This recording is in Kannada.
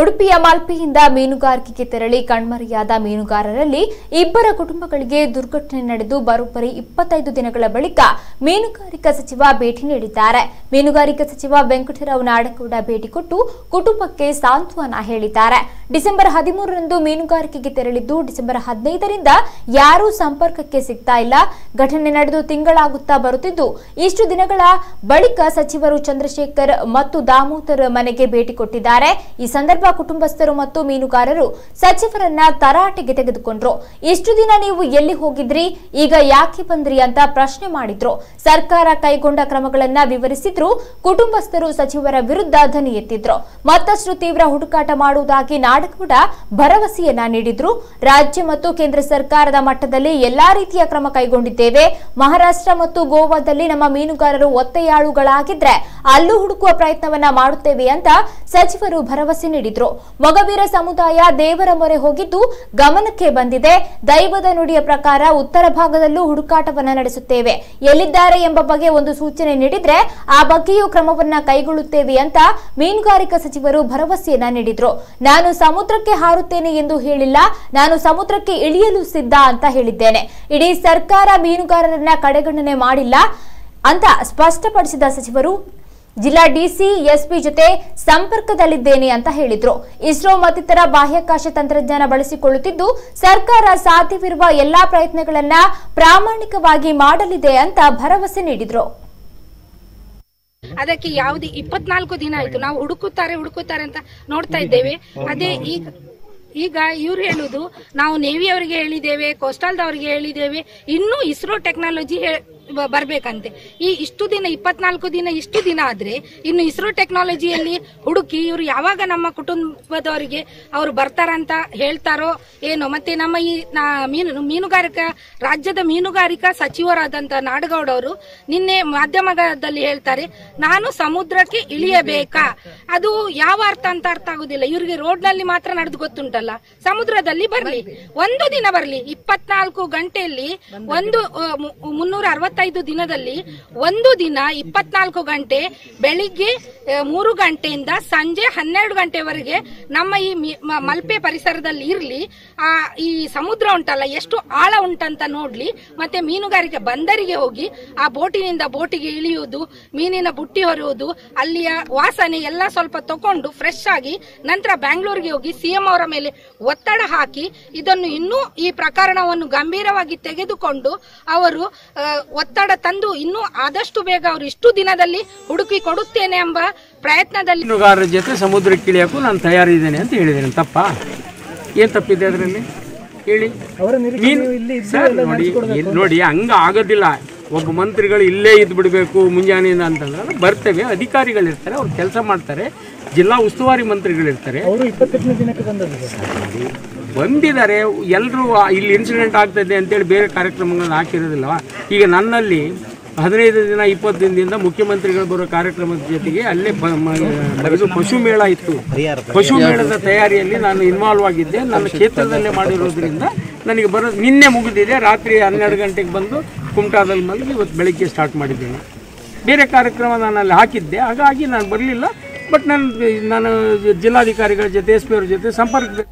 ಉಡುಪಿಯ ಮಲ್ಪೆಯಿಂದ ಮೀನುಗಾರಿಕೆಗೆ ತೆರಳಿ ಕಣ್ಮರೆಯಾದ ಮೀನುಗಾರರಲ್ಲಿ ಇಬ್ಬರ ಕುಟುಂಬಗಳಿಗೆ ದುರ್ಘಟನೆ ನಡೆದು ಬರೋಬ್ಬರಿ ಇಪ್ಪತ್ತೈದು ದಿನಗಳ ಬಳಿಕ ಮೀನುಗಾರಿಕಾ ಸಚಿವ ಭೇಟಿ ನೀಡಿದ್ದಾರೆ. ಮೀನುಗಾರಿಕಾ ಸಚಿವ ವೆಂಕಟರಾವ್ ನಾಡಗೌಡ ಭೇಟಿ ಕೊಟ್ಟು ಕುಟುಂಬಕ್ಕೆ ಸಾಂತ್ವನ ಹೇಳಿದ್ದಾರೆ. ಡಿಸೆಂಬರ್ ಹದಿಮೂರರಂದು ಮೀನುಗಾರಿಕೆಗೆ ತೆರಳಿದ್ದು ಡಿಸೆಂಬರ್ ಹದಿನೈದರಿಂದ ಯಾರೂ ಸಂಪರ್ಕಕ್ಕೆ ಸಿಗ್ತಾ ಇಲ್ಲ. ಘಟನೆ ನಡೆದು ತಿಂಗಳಾಗುತ್ತಾ ಬರುತ್ತಿದ್ದು, ಇಷ್ಟು ದಿನಗಳ ಬಳಿಕ ಸಚಿವರು ಚಂದ್ರಶೇಖರ್ ಮತ್ತು ದಾಮೋದರ್ ಮನೆಗೆ ಭೇಟಿ ಕೊಟ್ಟಿದ್ದಾರೆ. ಈ ಸಂದರ್ಭ ಕುಟುಂಬಸ್ಥರು ಮತ್ತು ಮೀನುಗಾರರು ಸಚಿವರನ್ನ ತರಾಟೆಗೆ ತೆಗೆದುಕೊಂಡ್ರು. ಇಷ್ಟು ದಿನ ನೀವು ಎಲ್ಲಿ ಹೋಗಿದ್ರಿ? ಈಗ ಯಾಕೆ ಬಂದ್ರಿ ಅಂತ ಪ್ರಶ್ನೆ ಮಾಡಿದ್ರು. ಸರ್ಕಾರ ಕೈಗೊಂಡ ಕ್ರಮಗಳನ್ನ ವಿವರಿಸಿದ್ರು. ಕುಟುಂಬಸ್ಥರು ಸಚಿವರ ವಿರುದ್ಧ ಧ್ವನಿ ಎತ್ತಿದ್ರು. ಮತ್ತಷ್ಟು ತೀವ್ರ ಹುಡುಕಾಟ ಮಾಡುವುದಾಗಿ ನಾಡಗೌಡ ಭರವಸೆಯನ್ನ ನೀಡಿದ್ರು. ರಾಜ್ಯ ಮತ್ತು ಕೇಂದ್ರ ಸರ್ಕಾರದ ಮಟ್ಟದಲ್ಲಿ ಎಲ್ಲಾ ರೀತಿಯ ಕ್ರಮ ಕೈಗೊಂಡಿದ್ದೇವೆ. ಮಹಾರಾಷ್ಟ್ರ ಮತ್ತು ಗೋವಾದಲ್ಲಿ ನಮ್ಮ ಮೀನುಗಾರರು ಒತ್ತೆಯಾಳುಗಳಾಗಿದ್ರೆ ಅಲ್ಲೂ ಹುಡುಕುವ ಪ್ರಯತ್ನವನ್ನ ಮಾಡುತ್ತೇವೆ ಅಂತ ಸಚಿವರು ಭರವಸೆ ನೀಡಿದ್ರು. ಮೊಗವೀರ ಸಮುದಾಯ ದೇವರ ಮೊರೆ ಹೋಗಿದ್ದು ಗಮನಕ್ಕೆ ಬಂದಿದೆ. ದೈವದ ನುಡಿಯ ಪ್ರಕಾರ ಉತ್ತರ ಭಾಗದಲ್ಲೂ ಹುಡುಕಾಟವನ್ನ ನಡೆಸುತ್ತೇವೆ. ಎಲ್ಲಿದ್ದಾರೆ ಎಂಬ ಬಗ್ಗೆ ಒಂದು ಸೂಚನೆ ನೀಡಿದ್ರೆ ಆ ಬಗ್ಗೆಯೂ ಕ್ರಮವನ್ನ ಕೈಗೊಳ್ಳುತ್ತೇವೆ ಅಂತ ಮೀನುಗಾರಿಕಾ ಸಚಿವರು ಭರವಸೆಯನ್ನ ನೀಡಿದ್ರು. ನಾನು ಸಮುದ್ರಕ್ಕೆ ಹಾರುತ್ತೇನೆ ಎಂದು ಹೇಳಿಲ್ಲ. ನಾನು ಸಮುದ್ರಕ್ಕೆ ಇಳಿಯಲು ಸಿದ್ಧ ಅಂತ ಹೇಳಿದ್ದೇನೆ. ಇಡೀ ಸರ್ಕಾರ ಮೀನುಗಾರರನ್ನ ಕಡೆಗಣನೆ ಮಾಡಿಲ್ಲ ಅಂತ ಸ್ಪಷ್ಟಪಡಿಸಿದ ಸಚಿವರು ಜಿಲ್ಲಾ ಡಿಸಿ ಎಸ್ಪಿ ಜೊತೆ ಸಂಪರ್ಕದಲ್ಲಿದ್ದೇನೆ ಅಂತ ಹೇಳಿದ್ರು. ಇಸ್ರೋ ಮತ್ತಿತರ ಬಾಹ್ಯಾಕಾಶ ತಂತ್ರಜ್ಞಾನ ಬಳಸಿಕೊಳ್ಳುತ್ತಿದ್ದು, ಸರ್ಕಾರ ಸಾಧ್ಯವಿರುವ ಎಲ್ಲಾ ಪ್ರಯತ್ನಗಳನ್ನ ಪ್ರಾಮಾಣಿಕವಾಗಿ ಮಾಡಲಿದೆ ಅಂತ ಭರವಸೆ ನೀಡಿದ್ರು. ಅದಕ್ಕೆ ಯಾವುದೇ ಇಪ್ಪತ್ನಾಲ್ಕು ದಿನ ಆಯ್ತು. ನಾವು ಹುಡುಕುತ್ತಾರೆ ಹುಡುಕುತ್ತಾರೆ ಅಂತ ನೋಡ್ತಾ ಇದ್ದೇವೆ. ಅದೇ ಈಗ ಈಗ ಇವ್ರು ಹೇಳುದು, ನಾವು ನೇವಿ ಅವರಿಗೆ ಹೇಳಿದ್ದೇವೆ ಕೋಸ್ಟಲ್ದವರಿಗೆ ಹೇಳಿದ್ದೇವೆ. ಇನ್ನೂ ಇಸ್ರೋ ಟೆಕ್ನಾಲಜಿ ಬರ್ಬೇಕಂತೆ. ಈ ಇಷ್ಟು ದಿನ ಇಪ್ಪತ್ನಾಲ್ಕು ದಿನ ಇಷ್ಟು ದಿನ ಆದ್ರೆ ಇನ್ನು ಇಸ್ರೋ ಟೆಕ್ನಾಲಜಿಯಲ್ಲಿ ಹುಡುಕಿ ಇವರು ಯಾವಾಗ ನಮ್ಮ ಕುಟುಂಬದವರಿಗೆ ಅವರು ಬರ್ತಾರಂತ ಹೇಳ್ತಾರೋ ಏನೋ ಮತ್ತೆ ನಮ್ಮ ಈ ಮೀನು ಮೀನುಗಾರಿಕಾ ರಾಜ್ಯದ ಮೀನುಗಾರಿಕಾ ಸಚಿವರಾದಂತ ನಾಡಗೌಡ ಅವರು ನಿನ್ನೆ ಮಾಧ್ಯಮದಲ್ಲಿ ಹೇಳ್ತಾರೆ ನಾನು ಸಮುದ್ರಕ್ಕೆ ಇಳಿಯಬೇಕಾ? ಅದು ಯಾವ ಅರ್ಥ ಅಂತ ಅರ್ಥ ಆಗುದಿಲ್ಲ. ಇವರಿಗೆ ರೋಡ್ನಲ್ಲಿ ಮಾತ್ರ ನಡೆದು ಗೊತ್ತುಂಟಲ್ಲ. ಸಮುದ್ರದಲ್ಲಿ ಬರ್ಲಿ. ಒಂದು ದಿನ ಬರ್ಲಿ. ಇಪ್ಪತ್ನಾಲ್ಕು ಗಂಟೆಯಲ್ಲಿ ಒಂದು ಮುನ್ನೂರ ಅರವತ್ತೈದು ದಿನದಲ್ಲಿ ಒಂದು ದಿನ ಇಪ್ಪತ್ನಾಲ್ಕು ಗಂಟೆ ಬೆಳಿಗ್ಗೆ ಮೂರು ಗಂಟೆಯಿಂದ ಸಂಜೆ ಹನ್ನೆರಡು ಗಂಟೆವರೆಗೆ ನಮ್ಮ ಈ ಮಲ್ಪೆ ಪರಿಸರದಲ್ಲಿ ಇರ್ಲಿ. ಆ, ಈ ಸಮುದ್ರ ಉಂಟಲ್ಲ, ಎಷ್ಟು ಆಳ ಉಂಟಂತ ನೋಡ್ಲಿ. ಮತ್ತೆ ಮೀನುಗಾರಿಕೆ ಬಂದರಿಗೆ ಹೋಗಿ ಆ ಬೋಟಿನಿಂದ ಬೋಟಿಗೆ ಇಳಿಯುವುದು, ಮೀನಿನ ಬುಟ್ಟಿ ಹೊರುವುದು ಅಲ್ಲಿಯ ವಾಸನೆ ಎಲ್ಲ ಸ್ವಲ್ಪ ತಕೊಂಡು ಫ್ರೆಶ್ ಆಗಿ ನಂತರ ಬ್ಯಾಂಗ್ಳೂರಿಗೆ ಹೋಗಿ ಸಿಎಂ ಅವರ ಮೇಲೆ ಒತ್ತಡ ಹಾಕಿ ಇದನ್ನು ಇನ್ನೂ ಈ ಪ್ರಕರಣವನ್ನು ಗಂಭೀರವಾಗಿ ತೆಗೆದುಕೊಂಡು ಅವರು ಒತ್ತಡ ತಂದು ಇನ್ನೂ ಆದಷ್ಟು ಬೇಗ ಅವರು ಇಷ್ಟು ದಿನದಲ್ಲಿ ಹುಡುಕಿ ಕೊಡುತ್ತೇನೆ ಎಂಬ ಪ್ರಯತ್ನದಲ್ಲಿ ಮೀನುಗಾರರ ಜೊತೆ ಸಮುದ್ರಕ್ಕೆ ಇಳಿಯೋಕ್ಕೂ ನಾನು ತಯಾರಿದ್ದೇನೆ ಅಂತ ಹೇಳಿದ್ದೇನೆ. ತಪ್ಪಾ? ಏನು ತಪ್ಪಿದೆ ಅದರಲ್ಲಿ? ಹೇಳಿ. ಮೀನು ಸರ್ ನೋಡಿ ಇಲ್ಲಿ ನೋಡಿ ಹಂಗ ಆಗೋದಿಲ್ಲ. ಒಬ್ಬ ಮಂತ್ರಿಗಳು ಇಲ್ಲೇ ಇದ್ದು ಬಿಡಬೇಕು ಮುಂಜಾನೆಯಿಂದ ಅಂತಂದ್ರೆ ಬರ್ತೇವೆ. ಅಧಿಕಾರಿಗಳಿರ್ತಾರೆ ಅವ್ರು ಕೆಲಸ ಮಾಡ್ತಾರೆ. ಜಿಲ್ಲಾ ಉಸ್ತುವಾರಿ ಮಂತ್ರಿಗಳಿರ್ತಾರೆ. ಅವರು ಇಪ್ಪತ್ತೆಂಟನೇ ದಿನಕ್ಕೆ ಬಂದದ್ದು. ಬಂದಿದ್ದಾರೆ ಎಲ್ಲರೂ ಇಲ್ಲಿ ಇನ್ಸಿಡೆಂಟ್ ಆಗ್ತದೆ ಅಂತೇಳಿ ಬೇರೆ ಕಾರ್ಯಕ್ರಮಗಳನ್ನ ಹಾಕಿರೋದಿಲ್ಲ. ಈಗ ನನ್ನಲ್ಲಿ ಹದಿನೈದು ದಿನ, ಇಪ್ಪತ್ತು ದಿನದಿಂದ ಮುಖ್ಯಮಂತ್ರಿಗಳು ಬರೋ ಕಾರ್ಯಕ್ರಮದ ಜೊತೆಗೆ ಅಲ್ಲೇ ಪಶು ಮೇಳ ಇತ್ತು. ಪಶು ಮೇಳದ ತಯಾರಿಯಲ್ಲಿ ನಾನು ಇನ್ವಾಲ್ವ್ ಆಗಿದ್ದೆ. ನನ್ನ ಕ್ಷೇತ್ರದಲ್ಲೇ ಮಾಡಿರೋದ್ರಿಂದ ನನಗೆ ಬರೋದು ನಿನ್ನೆ ಮುಗಿದಿದೆ. ರಾತ್ರಿ ಹನ್ನೆರಡು ಗಂಟೆಗೆ ಬಂದು ಕುಮಟಾದಲ್ಲಿ ಬಂದು ಇವತ್ತು ಬೆಳಗ್ಗೆ ಸ್ಟಾರ್ಟ್ ಮಾಡಿದ್ದೇನೆ. ಬೇರೆ ಕಾರ್ಯಕ್ರಮ ನಾನು ಅಲ್ಲಿ ಹಾಕಿದ್ದೆ. ಹಾಗಾಗಿ ನಾನು ಬರಲಿಲ್ಲ. ಬಟ್ ನಾನು ನಾನು ಜಿಲ್ಲಾಧಿಕಾರಿಗಳ ಜೊತೆ ಎಸ್ ಪಿ ಅವ್ರ ಜೊತೆ ಸಂಪರ್ಕ